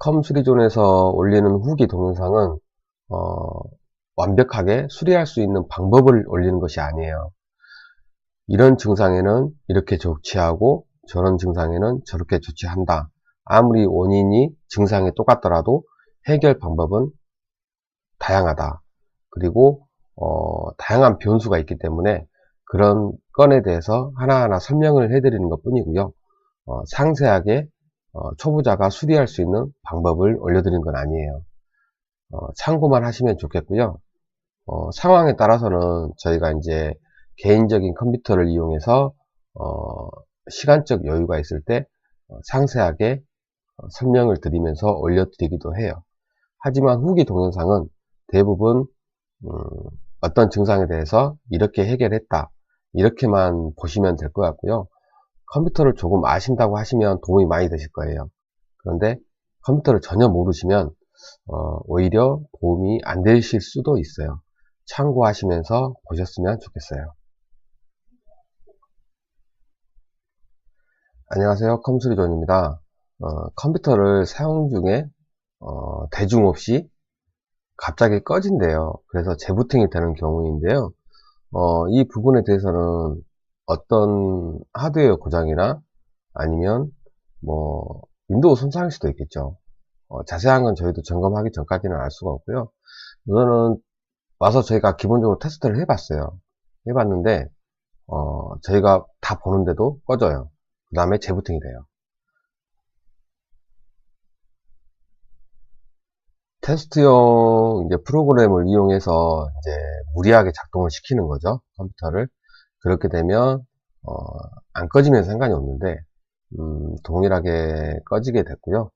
컴 수리존에서 올리는 후기 동영상은 어, 완벽하게 수리할 수 있는 방법을 올리는 것이 아니에요. 이런 증상에는 이렇게 조치하고 저런 증상에는 저렇게 조치한다. 아무리 원인이 증상이 똑같더라도 해결 방법은 다양하다. 그리고 어, 다양한 변수가 있기 때문에 그런 건에 대해서 하나하나 설명을 해드리는 것 뿐이고요. 어, 상세하게 어, 초보자가 수리할 수 있는 방법을 올려드린 건 아니에요. 어, 참고만 하시면 좋겠고요. 어, 상황에 따라서는 저희가 이제 개인적인 컴퓨터를 이용해서 어, 시간적 여유가 있을 때 어, 상세하게 어, 설명을 드리면서 올려드리기도 해요. 하지만 후기 동영상은 대부분 음, 어떤 증상에 대해서 이렇게 해결했다 이렇게만 보시면 될 것 같고요. 컴퓨터를 조금 아신다고 하시면 도움이 많이 되실 거예요. 그런데 컴퓨터를 전혀 모르시면 어, 오히려 도움이 안 되실 수도 있어요. 참고하시면서 보셨으면 좋겠어요. 안녕하세요. 컴수리존입니다. 어, 컴퓨터를 사용 중에 어, 대중 없이 갑자기 꺼진대요. 그래서 재부팅이 되는 경우인데요. 어, 이 부분에 대해서는 어떤 하드웨어 고장이나 아니면 뭐 윈도우 손상일 수도 있겠죠. 어, 자세한 건 저희도 점검하기 전까지는 알 수가 없고요. 우선은 와서 저희가 기본적으로 테스트를 해봤어요. 해봤는데 어, 저희가 다 보는데도 꺼져요. 그 다음에 재부팅이 돼요. 테스트용 이제 프로그램을 이용해서 이제 무리하게 작동을 시키는 거죠 컴퓨터를 그렇게 되면 어, 안 꺼지면 상관이 없는데 음, 동일하게 꺼지게 됐고요.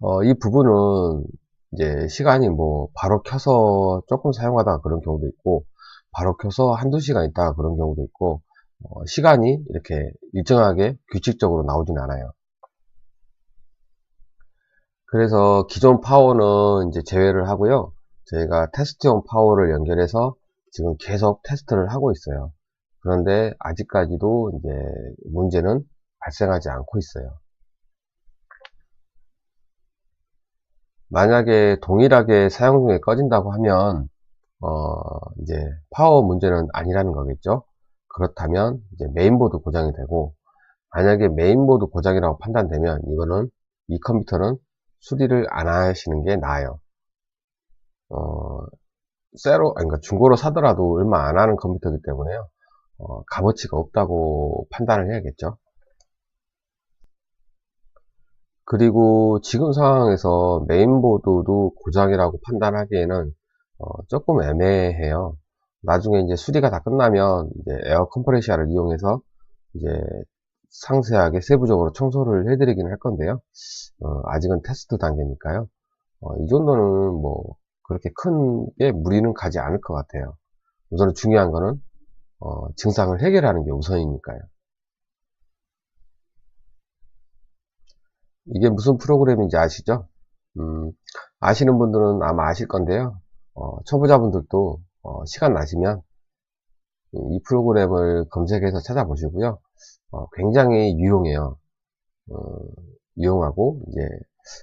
어, 이 부분은 이제 시간이 뭐 바로 켜서 조금 사용하다가 그런 경우도 있고 바로 켜서 한두 시간 있다가 그런 경우도 있고 어, 시간이 이렇게 일정하게 규칙적으로 나오진 않아요. 그래서 기존 파워는 이제 제외를 하고요. 저희가 테스트용 파워를 연결해서 지금 계속 테스트를 하고 있어요. 그런데 아직까지도 이제 문제는 발생하지 않고 있어요. 만약에 동일하게 사용 중에 꺼진다고 하면 어 이제 파워 문제는 아니라는 거겠죠. 그렇다면 이제 메인보드 고장이 되고 만약에 메인보드 고장이라고 판단되면 이거는 이 컴퓨터는 수리를 안 하시는 게 나아요. 어, 새로, 그러니까 중고로 사더라도 얼마 안 하는 컴퓨터이기 때문에요. 어, 값어치가 없다고 판단을 해야겠죠. 그리고 지금 상황에서 메인보드도 고장이라고 판단하기에는 어, 조금 애매해요. 나중에 이제 수리가 다 끝나면 이제 에어 컴프레셔를 이용해서 이제 상세하게 세부적으로 청소를 해드리긴 할 건데요. 어, 아직은 테스트 단계니까요. 어, 이 정도는 뭐 그렇게 큰 게 무리는 가지 않을 것 같아요. 우선 중요한 거는 어, 증상을 해결하는 게 우선이니까요. 이게 무슨 프로그램인지 아시죠? 음, 아시는 분들은 아마 아실 건데요. 어, 초보자분들도 어, 시간 나시면 이 프로그램을 검색해서 찾아보시고요. 어, 굉장히 유용해요. 어, 유용하고 이제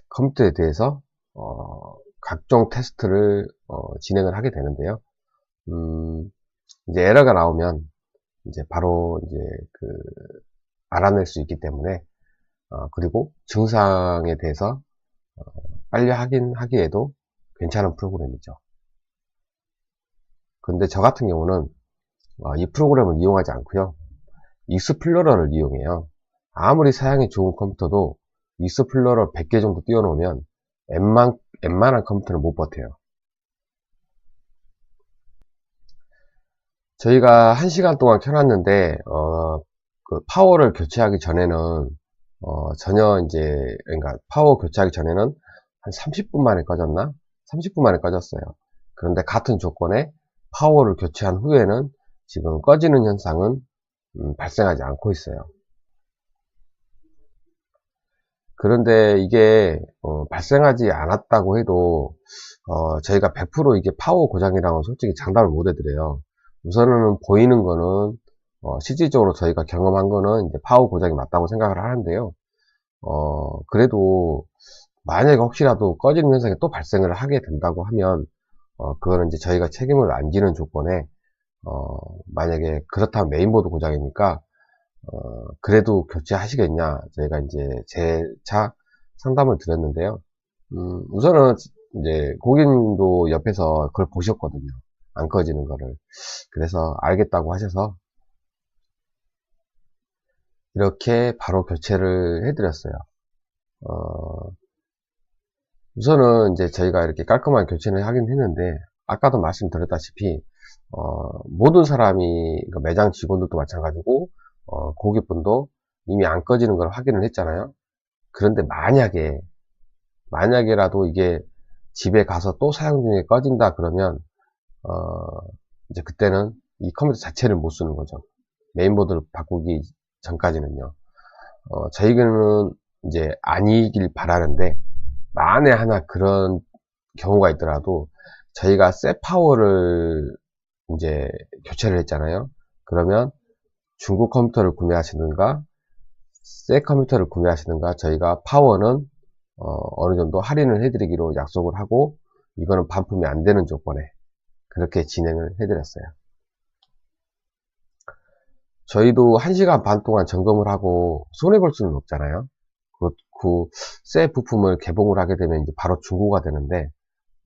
컴퓨터에 대해서 어, 각종 테스트를 어, 진행을 하게 되는데요. 음, 이제 에러가 나오면 이제 바로 이제 그 알아낼 수 있기 때문에 어, 그리고 증상에 대해서 어, 빨리 확인하기에도 괜찮은 프로그램이죠. 근데 저 같은 경우는 어, 이 프로그램을 이용하지 않고요. 익스플로러를 이용해요. 아무리 사양이 좋은 컴퓨터도 익스플로러 100개 정도 띄워놓으면 웬만, 웬만한 컴퓨터는 못 버텨요. 저희가 1시간 동안 켜놨는데 어, 그 파워를 교체하기 전에는 어, 전혀 이제 그러니까 파워 교체하기 전에는 한 30분 만에 꺼졌나? 30분 만에 꺼졌어요. 그런데 같은 조건에 파워를 교체한 후에는 지금 꺼지는 현상은 음, 발생하지 않고 있어요. 그런데 이게 어, 발생하지 않았다고 해도 어, 저희가 100% 이게 파워 고장이라고 솔직히 장담을 못 해드려요. 우선은 보이는 거는 어, 실질적으로 저희가 경험한 거는 이제 파워 고장이 맞다고 생각을 하는데요. 어, 그래도 만약에 혹시라도 꺼지는 현상이 또 발생을 하게 된다고 하면 어, 그거는 이제 저희가 책임을 안 지는 조건에 어, 만약에 그렇다면 메인보드 고장이니까 어, 그래도 교체하시겠냐 저희가 이제 재차 상담을 드렸는데요 음, 우선은 이제 고객님도 옆에서 그걸 보셨거든요 안 꺼지는 거를. 그래서 알겠다고 하셔서 이렇게 바로 교체를 해드렸어요. 어, 우선은 이제 저희가 이렇게 깔끔한 교체를 하긴 했는데 아까도 말씀드렸다시피 어, 모든 사람이 그러니까 매장 직원들도 마찬가지고 어, 고객분도 이미 안 꺼지는 걸 확인을 했잖아요. 그런데 만약에 만약에라도 이게 집에 가서 또 사용 중에 꺼진다 그러면 어, 이제 그때는 이 컴퓨터 자체를 못 쓰는 거죠 메인보드를 바꾸기 전까지는요 어, 저희는 이제 아니길 바라는데 만에 하나 그런 경우가 있더라도 저희가 셋 파워를 이제 교체를 했잖아요. 그러면 중국 컴퓨터를 구매하시는가, 셋 컴퓨터를 구매하시는가, 저희가 파워는 어, 느 정도 할인을 해드리기로 약속을 하고 이거는 반품이 안 되는 조건에 그렇게 진행을 해드렸어요. 저희도 1시간 반 동안 점검을 하고 손해볼 수는 없잖아요. 그, 새 부품을 개봉을 하게 되면 이제 바로 중고가 되는데,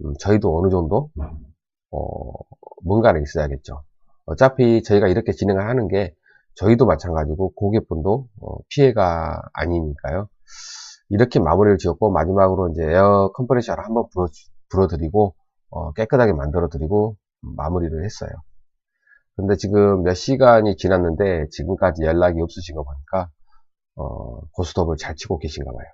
음, 저희도 어느 정도, 어, 뭔가는 있어야겠죠. 어차피 저희가 이렇게 진행을 하는 게, 저희도 마찬가지고, 고객분도 어, 피해가 아니니까요. 이렇게 마무리를 지었고, 마지막으로 이제 에어 컴프레셔를 한번 불어, 불어드리고, 어, 깨끗하게 만들어 드리고, 마무리를 했어요. 근데 지금 몇 시간이 지났는데, 지금까지 연락이 없으신 거 보니까, 어, 고스톱을 잘 치고 계신가 봐요.